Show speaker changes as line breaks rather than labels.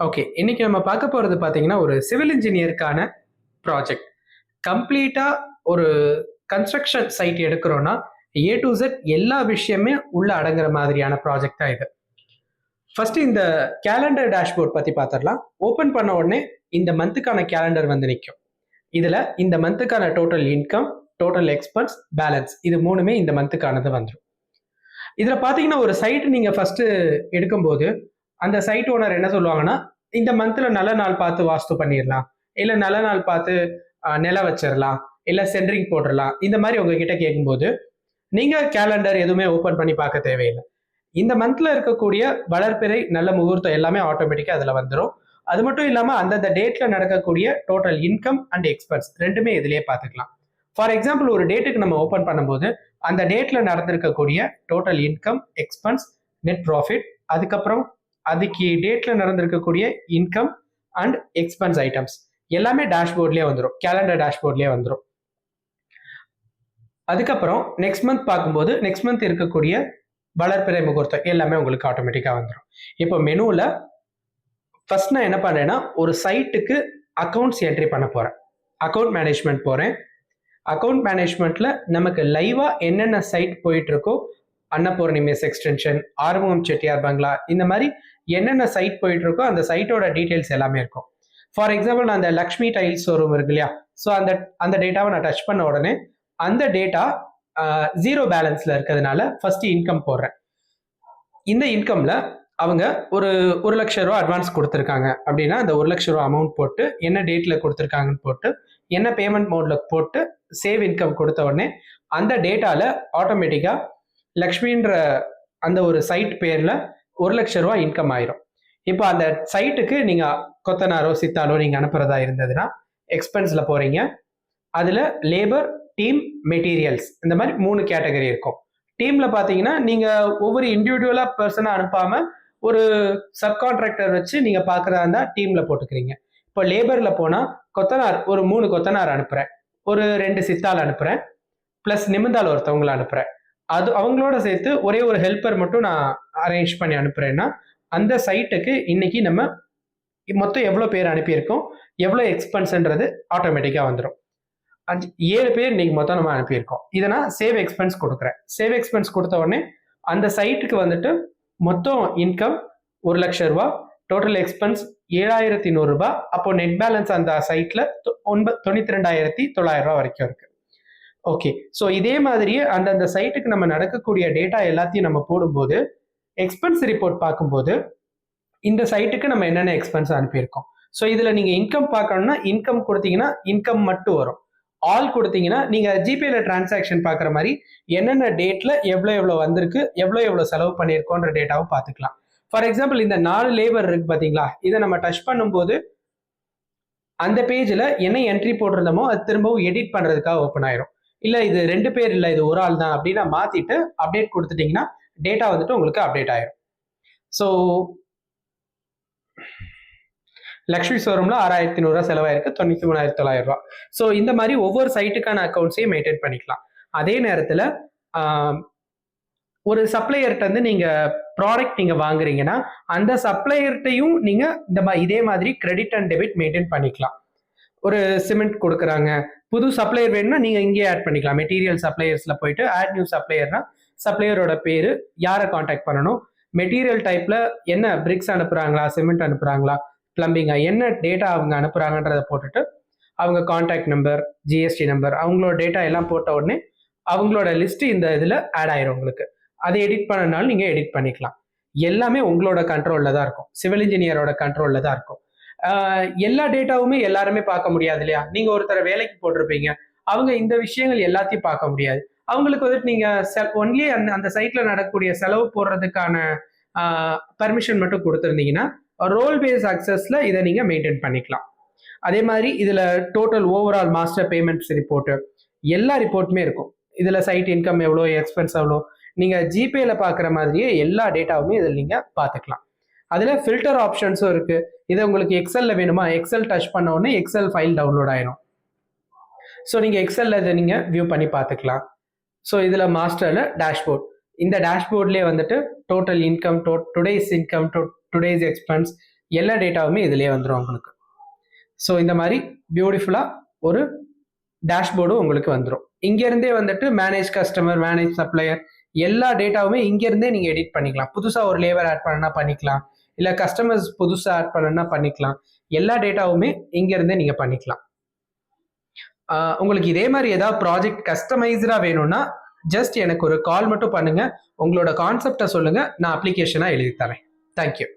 Okay இன்னைக்கு நம்ம பார்க்க போறது பார்த்தீங்கன்னா ஒரு சிவில் இன்ஜினியருக்கான ப்ராஜெக்ட் கம்ப்ளீட்டா ஒரு கன்ஸ்ட்ரக்ஷன் சைட் எடுக்கிறோம்னா ஏ டு ஜெட் எல்லா விஷயமே உள்ள அடங்குற மாதிரியான ப்ராஜெக்ட் தான் இது. ஃபர்ஸ்ட் இந்த கேலண்டர் டேஷ்போர்ட் பத்தி பார்த்துடலாம் ஓபன் பண்ண உடனே இந்த மந்த்துக்கான கேலண்டர் வந்து நிற்கும் இதுல இந்த மந்த்துக்கான total income total expense balance இது மூணுமே இந்த மந்த்துக்கானது வந்துடும் இதில் பார்த்தீங்கன்னா ஒரு சைட் நீங்கள் ஃபஸ்ட்டு எடுக்கும்போது அந்த சைட் ஓனர் என்ன சொல்லுவாங்கன்னா இந்த மந்த்ல நல்ல நாள் பார்த்து வாஸ்து பண்ணிடலாம் இல்ல நல்ல நாள் பார்த்து நில நிலம் வச்சிடலாம் இல்ல சென்ட்ரிங் போட்டுடலாம் இந்த மாதிரி உங்ககிட்ட கேட்கும்போது நீங்க கேலண்டர் எதுவுமே ஓபன் பண்ணி பார்க்க தேவையில்லை. இந்த மந்த்ல இருக்கக்கூடிய வளர்ப்பிறை நல்ல முகூர்த்தம் எல்லாமே ஆட்டோமேட்டிக்கா அதுல வந்துடும் அது மட்டும் இல்லாம அந்தந்த டேட்ல நடக்கக்கூடிய டோட்டல் இன்கம் அண்ட் எக்ஸ்பென்ஸ் ரெண்டுமே இதுலயே பார்த்துக்கலாம். ஃபார் எக்ஸாம்பிள் ஒரு டேட்டுக்கு நம்ம ஓபன் பண்ணும்போது அந்த டேட்ல நடந்திருக்கக்கூடிய total income expense net profit அதுக்கப்புறம் அதுக்கு டேட்ல நடந்திருக்கக்கூடிய இன்கம் அண்ட் எக்ஸ்பென்ஸ் ஐட்டம்ஸ் எல்லாமே டேஷ்போர்ட்லேயே வந்துடும் கேலண்டர் டேஷ்போர்ட்லேயே வந்துடும் அதுக்கப்புறம் நெக்ஸ்ட் மந்த் பார்க்கும்போது நெக்ஸ்ட் மந்த் இருக்கக்கூடிய வளர்ப்பிறை முகூர்த்தம் எல்லாமே உங்களுக்கு ஆட்டோமேட்டிக்காக வந்துடும் இப்போ மெனுவில் ஃபர்ஸ்ட் நான் என்ன பண்ணேன்னா ஒரு சைட்டுக்கு அக்கௌண்ட்ஸ் என்ட்ரி பண்ண போகிறேன் அக்கௌண்ட் மேனேஜ்மெண்ட் போகிறேன் அக்கௌண்ட் மேனேஜ்மெண்ட்டில் நமக்கு லைவாக என்னென்ன சைட் போயிட்டு இருக்கோ அன்னபூர்ணிமேஸ் எக்ஸ்டென்ஷன் ஆறுமுகம் செட்டியார் பங்களா இந்த மாதிரி என்னென்ன சைட் போயிட்டு இருக்கோ அந்த சைட்டோட டீட்டெயில்ஸ் எல்லாமே இருக்கும். ஃபார் எக்ஸாம்பிள் நான் அந்த லக்ஷ்மி டைல்ஸ் ஷோரூம் இருக்கு இல்லையா? ஸோ அந்த அந்த டேட்டாவை நான் டச் பண்ண உடனே அந்த டேட்டா ஜீரோ பேலன்ஸ்ல இருக்கிறதுனால ஃபர்ஸ்ட் இன்கம் போடுறேன். இந்த இன்கம்ல அவங்க ஒரு ஒரு லட்ச ரூபா அட்வான்ஸ் கொடுத்துருக்காங்க. அப்படின்னா அந்த ஒரு லட்ச ரூபா அமௌண்ட் போட்டு என்ன டேட்ல கொடுத்துருக்காங்கன்னு போட்டு என்ன பேமெண்ட் மோட்ல போட்டு சேவ் இன்கம் கொடுத்த உடனே அந்த டேட்டால ஆட்டோமேட்டிக்கா லக்ஷ்மின்ற அந்த ஒரு சைட் பேர்ல ஒரு லட்ச ரூபா இன்கம் ஆயிரும். இப்போ அந்த சைட்டுக்கு நீங்க கொத்தனாரோ சித்தாலோ நீங்க அனுப்புறதா இருந்ததுன்னா எக்ஸ்பென்ஸ்ல போறீங்க. அதுல லேபர் டீம் மெட்டீரியல்ஸ் இந்த மாதிரி மூணு கேட்டகரி இருக்கும். டீம்ல பாத்தீங்கன்னா நீங்க ஒவ்வொரு இண்டிவிஜுவலா பர்சனா அனுப்பாம ஒரு சப்கான்ட்ராக்டர் வச்சு நீங்க பாக்குறதா இருந்தா டீம்ல போட்டுக்கிறீங்க. இப்போ லேபர்ல போனா கொத்தனார் ஒரு மூணு கொத்தனார் அனுப்புறேன். ஒரு ரெண்டு சித்தால் அனுப்புறேன். பிளஸ் நிமிந்தால் ஒருத்தவங்களை அனுப்புறேன். அது அவங்களோட சேர்த்து ஒரே ஒரு ஹெல்ப்பர் மட்டும் நான் அரேஞ்ச் பண்ணி அனுப்புகிறேன்னா அந்த சைட்டுக்கு இன்னைக்கு நம்ம மொத்தம் எவ்வளோ பேர் அனுப்பியிருக்கோம் எவ்வளோ எக்ஸ்பென்ஸ்ன்றது ஆட்டோமேட்டிக்காக வந்துடும் அஞ்சு ஏழு பேர் இன்னைக்கு மொத்தம் நம்ம அனுப்பியிருக்கோம். இதை நான் சேவ் எக்ஸ்பென்ஸ் கொடுக்குறேன். சேவ் எக்ஸ்பென்ஸ் கொடுத்த உடனே அந்த சைட்டுக்கு வந்துட்டு மொத்தம் இன்கம் ஒரு லட்சம் ரூபா டோட்டல் எக்ஸ்பென்ஸ் ஏழாயிரத்தி நூறுரூபா அப்போ நெட் பேலன்ஸ் அந்த சைட்டில் ஒன்பது தொண்ணூத்தி ரெண்டாயிரத்தி தொள்ளாயிரம் ரூபா வரைக்கும் இருக்கு. ஓகே ஸோ இதே மாதிரியே அந்தந்த சைட்டுக்கு நம்ம நடக்கக்கூடிய டேட்டா எல்லாத்தையும் நம்ம போடும்போது எக்ஸ்பென்ஸ் ரிப்போர்ட் பார்க்கும்போது இந்த சைட்டுக்கு நம்ம என்னென்ன எக்ஸ்பென்ஸ் அனுப்பியிருக்கோம்? ஸோ இதில் நீங்கள் இன்கம் பார்க்கணும்னா இன்கம் கொடுத்தீங்கன்னா இன்கம் மட்டும் வரும். ஆல் கொடுத்தீங்கன்னா நீங்கள் ஜிபேல டிரான்சாக்ஷன் பார்க்குற மாதிரி என்னென்ன டேட்டில் எவ்வளோ எவ்வளோ வந்திருக்கு எவ்வளோ எவ்வளோ செலவு பண்ணியிருக்கோன்ற டேட்டாவும் பார்த்துக்கலாம். ஃபார் எக்ஸாம்பிள் இந்த நாலு லேபர் இருக்கு பார்த்தீங்களா? இதை நம்ம டச் பண்ணும்போது அந்த பேஜில் என்ன என்ட்ரி போட்டிருந்தோமோ அது திரும்பவும் எடிட் பண்ணுறதுக்காக ஓப்பன் ஆயிரும். இல்லை இது ரெண்டு பேர் இல்லை இது ஒரு ஆள் தான் அப்படின்னு மாற்றிட்டு அப்டேட் கொடுத்துட்டிங்கன்னா டேட்டா வந்துட்டு உங்களுக்கு அப்டேட் ஆயிடும் ஸோ லக்ஷ்மி ஷோரூமில் ஆறாயிரத்தி நூறுரூவா செலவாயிருக்கு தொண்ணூற்றி மூணாயிரத்தி தொள்ளாயிரம் ரூபா. ஸோ இந்த மாதிரி ஒவ்வொரு சைட்டுக்கான அக்கௌண்ட்ஸையும் மெயின்டைன் பண்ணிக்கலாம். அதே நேரத்தில் ஒரு சப்ளையர்கிட்ட இருந்து நீங்கள் ப்ராடக்ட் நீங்கள் வாங்குறீங்கன்னா அந்த சப்ளையர்கிட்டையும் நீங்கள் இந்த மாதிரி இதே மாதிரி கிரெடிட் அண்ட் டெபிட் மெயின்டைன் பண்ணிக்கலாம். ஒரு சிமெண்ட் கொடுக்குறாங்க புது சப்ளையர் வேணும்னா நீங்கள் இங்கேயே ஆட் பண்ணிக்கலாம். மெட்டீரியல் சப்ளையர்ஸில் போயிட்டு ஆட் நியூ சப்ளையர்னா சப்ளையரோட பேரு யாரை காண்டாக்ட் பண்ணணும்? மெட்டீரியல் டைப்ல என்ன பிரிக்ஸ் அனுப்புறாங்களா சிமெண்ட் அனுப்புறாங்களா பிளம்பிங்கா என்ன டேட்டா அவங்க அனுப்புறாங்கன்றத போட்டுட்டு அவங்க காண்டாக்ட் நம்பர் ஜிஎஸ்டி நம்பர் அவங்களோட டேட்டா எல்லாம் போட்ட உடனே அவங்களோட லிஸ்ட் இந்த இதில் ஆட் ஆயிரும் உங்களுக்கு. அதை எடிட் பண்ணனாலும் நீங்கள் எடிட் பண்ணிக்கலாம். எல்லாமே உங்களோட கண்ட்ரோலில் தான் இருக்கும். சிவில் இன்ஜினியரோட கண்ட்ரோலில் தான் இருக்கும். எல்லா டேட்டாவுமே எல்லாருமே பார்க்க முடியாது இல்லையா? நீங்கள் ஒருத்தரை வேலைக்கு போட்டிருப்பீங்க. அவங்க இந்த விஷயங்கள் எல்லாத்தையும் பார்க்க முடியாது. அவங்களுக்கு வந்துட்டு நீங்கள் ஒன்லி அந்த அந்த சைட்டில் நடக்கக்கூடிய செலவு போடுறதுக்கான பர்மிஷன் மட்டும் கொடுத்துருந்தீங்கன்னா ரோல் பேஸ் அக்சஸ்ல இதை நீங்க மெயின்டைன் பண்ணிக்கலாம். அதே மாதிரி இதுல total overall master payments report எல்லா ரிப்போர்ட்டுமே இருக்கும். இதுல சைட் இன்கம் எவ்வளோ எக்ஸ்பென்ஸ் எவ்வளோ நீங்க ஜிபேல பாக்குற மாதிரியே எல்லா டேட்டாவுமே இதில் நீங்க பார்த்துக்கலாம் அதுல ஃபில்டர் ஆப்ஷன்ஸும் இருக்கு. இதை உங்களுக்கு எக்ஸல்ல வேணுமா? எக்ஸல் டச் பண்ண உடனே எக்ஸல் ஃபைல் டவுன்லோட் ஆயிரும். ஸோ நீங்க எக்ஸல்ல இதை நீங்க வியூ பண்ணி பார்த்துக்கலாம் ஸோ இதில் மாஸ்டரில் டேஷ்போர்ட் இந்த டேஷ்போர்ட்லேயே வந்துட்டு total income today's income to today's expense எல்லா டேட்டாவுமே இதுலேயே வந்துடும் உங்களுக்கு. ஸோ இந்த மாதிரி பியூட்டிஃபுல்லாக ஒரு டேஷ்போர்டும் உங்களுக்கு வந்துடும் இங்கேருந்தே வந்துட்டு மேனேஜ் கஸ்டமர் மேனேஜ் சப்ளையர் எல்லா டேட்டாவுமே இங்கேருந்தே நீங்கள் எடிட் பண்ணிக்கலாம். புதுசாக ஒரு லேபர் ஆட் பண்ணனா பண்ணிக்கலாம். இல்லை கஸ்டமர்ஸ் புதுசாக ஆட் பண்ணனா பண்ணிக்கலாம். எல்லா டேட்டாவுமே இங்கேருந்தே நீங்கள் பண்ணிக்கலாம். உங்களுக்கு இதே மாதிரி ஏதாவது ப்ராஜெக்ட் கஸ்டமைஸ்டா வேணும்னா ஜஸ்ட் எனக்கு ஒரு கால் மட்டும் பண்ணுங்க. உங்களோட கான்செப்டை சொல்லுங்க. நான் அப்ளிகேஷனாக எழுதி தரேன். தேங்க்யூ